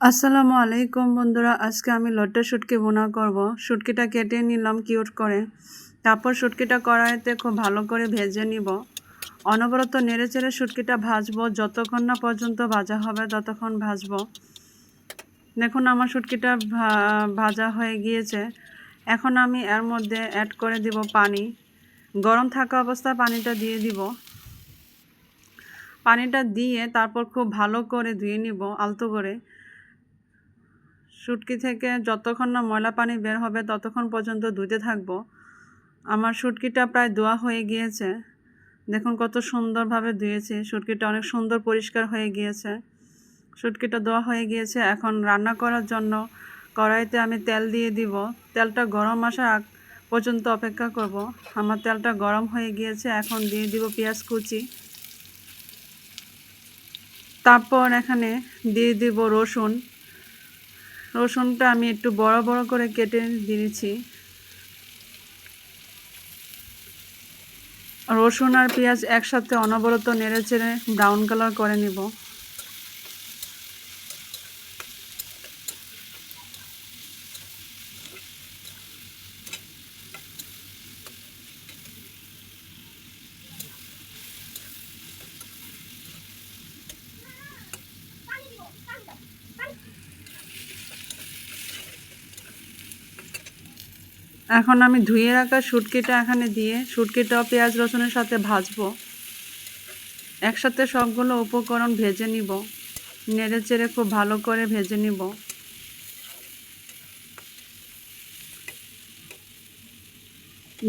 আসসালামু আলাইকুম বন্ধুরা, আজকে আমি লট্টা শুটকি বোনা করব। শুটকিটা কেটে নিলাম কিউট করে। তারপর শুটকিটা কড়াইতে খুব ভালো করে ভেজে নিব। অনবরত নেড়ে চেড়ে শুটকিটা ভাজবো। যতক্ষণ না পর্যন্ত ভাজা হবে, ততক্ষণ ভাজবো। দেখুন, আমার শুটকিটা ভাজা হয়ে গিয়েছে। এখন আমি এর মধ্যে অ্যাড করে দিব পানি। গরম থাকা অবস্থায় পানিটা দিয়ে দিব। পানিটা দিয়ে তারপর খুব ভালো করে ধুয়ে নিব, আলতো করে। শুটকি থেকে যতক্ষণ না ময়লা পানি বের হবে ততক্ষণ পর্যন্ত ধুতে থাকব। আমার শুটকিটা প্রায় ধোয়া হয়ে গিয়েছে। দেখুন কত সুন্দরভাবে ধুয়েছি। শুটকিটা অনেক সুন্দর পরিষ্কার হয়ে গিয়েছে। শুটকিটা ধোয়া হয়ে গিয়েছে। এখন রান্না করার জন্য কড়াইতে আমি তেল দিয়ে দিব। তেলটা গরম আসার আগ পর্যন্ত অপেক্ষা করব। আমার তেলটা গরম হয়ে গিয়েছে। এখন দিয়ে দিব পেঁয়াজ কুচি। তারপর এখানে দিয়ে দিব রসুন। রসুনটা আমি একটু বড় বড় করে কেটে দিয়েছি। রসুন আর পেঁয়াজ একসাথে অনবরত নেড়ে চেড়ে ব্রাউন কালার করে নিব। এখন আমি ধুয়ে রাখা শুটকিটা এখানে দিয়ে শুটকিটাও পেঁয়াজ রসুনের সাথে ভাজবো। একসাথে সবগুলো উপকরণ ভেজে নিব। নেড়ে চেড়ে খুব ভালো করে ভেজে নিব।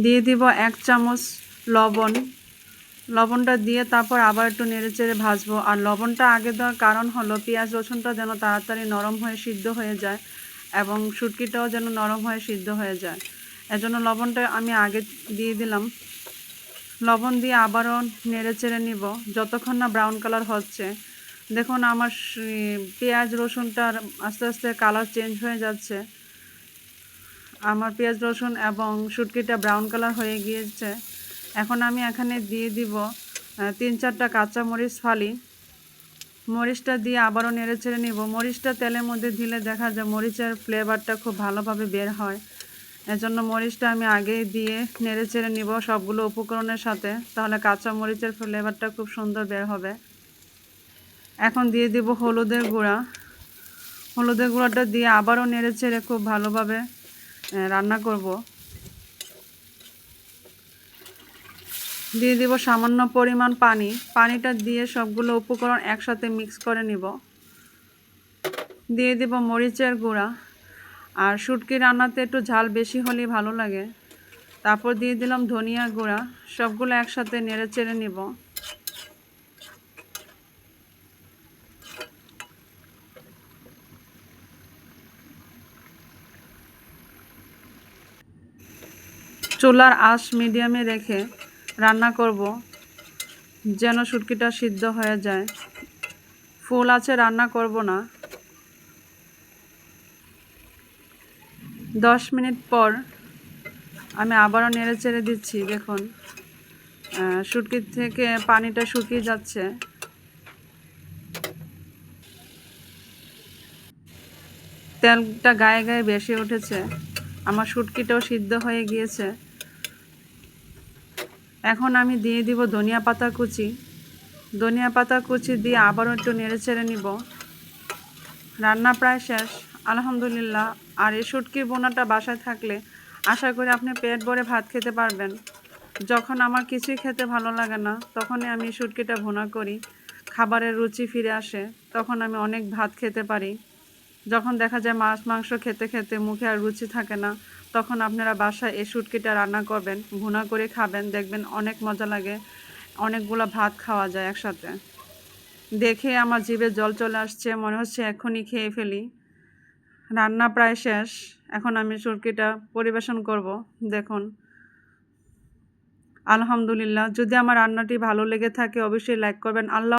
দিয়ে দিব এক চামচ লবণ। লবণটা দিয়ে তারপর আবার একটু নেড়ে চেড়ে ভাজবো। আর লবণটা আগে দেওয়ার কারণ হলো পেঁয়াজ রসুনটা যেন তাড়াতাড়ি নরম হয়ে সিদ্ধ হয়ে যায় এবং শুটকিটাও যেন নরম হয়ে সিদ্ধ হয়ে যায়। এজন্য লবণটা আমি আগে দিয়ে দিলাম। লবণ দিয়ে আবারও নেড়ে চেড়ে নিব। যতক্ষণ না ব্রাউন কালার হচ্ছে। দেখুন, আমার পেঁয়াজ রসুনটার আস্তে আস্তে কালার চেঞ্জ হয়ে যাচ্ছে। আমার পেঁয়াজ রসুন এবং শুটকিটা ব্রাউন কালার হয়ে গিয়েছে। এখন আমি এখানে দিয়ে দিব তিন চারটা কাঁচা মরিচ ফালি। মরিচটা দিয়ে আবারও নেড়ে চেড়ে নিব। মরিচটা তেলের মধ্যে দিলে দেখা যায় মরিচের ফ্লেভারটা খুব ভালোভাবে বের হয়। এজন্য মরিচটা আমি আগে দিয়ে নেড়ে চেড়ে নিব সবগুলো উপকরণের সাথে, তাহলে কাঁচা মরিচের ফ্লেভারটা খুব সুন্দর বের হবে। এখন দিয়ে দিব হলুদের গুঁড়া। হলুদের গুঁড়াটা দিয়ে আবারও নেড়ে চেড়ে খুব ভালোভাবে রান্না করব। দিয়ে দিব সামান্য পরিমাণ পানি। পানিটা দিয়ে সবগুলো উপকরণ একসাথে মিক্স করে নিব। দিয়ে দিব মরিচের গুঁড়া। আর শুটকি রান্নাতে একটু ঝাল বেশি হলেই ভালো লাগে। তারপর দিয়ে দিলাম ধনিয়া গুঁড়া, সবগুলো একসাথে নেড়ে চেড়ে নিব। চুলার আঁশ মিডিয়ামে রেখে রান্না করব, যেন শুটকিটা সিদ্ধ হয়ে যায়। ফুল আছে, রান্না করব না। দশ মিনিট পর আমি আবারও নেড়ে চেড়ে দিচ্ছি, দেখুন। শুটকির থেকে পানিটা শুকিয়ে যাচ্ছে। তেলটা গায়ে গায়ে বেশি উঠেছে। আমার শুটকিটাও সিদ্ধ হয়ে গিয়েছে। এখন আমি দিয়ে দিব ধনিয়া পাতা কুচি। ধনিয়া পাতা কুচি দিয়ে আবারও একটু নেড়ে চেড়ে নিব। রান্না প্রায় শেষ। আলহামদুলিল্লাহ। আর এই শুটকির বোনাটা বাসায় থাকলে আশা করি আপনি পেট ভরে ভাত খেতে পারবেন। যখন আমার কিছুই খেতে ভালো লাগে না, তখনই আমি শুটকিটা ভুনা করি। খাবারের রুচি ফিরে আসে, তখন আমি অনেক ভাত খেতে পারি। যখন দেখা যায় মাছ, মাংস খেতে খেতে মুখে আর রুচি থাকে না, তখন আপনারা বাসায় এই শুটকিটা রান্না করবেন, ভুনা করে খাবেন, দেখবেন অনেক মজা লাগে, অনেকগুলো ভাত খাওয়া যায় একসাথে। দেখে আমার জিভে জল চলে আসছে, মনে হচ্ছে এখনই খেয়ে ফেলি। রান্না প্রায় শেষ। এখন আমি সুরকিটা পরিবেশন করব। দেখুন। আলহামদুলিল্লাহ। যদি আমার রান্নাটি ভালো লেগে থাকে, অবশ্যই লাইক করবেন। আল্লাহ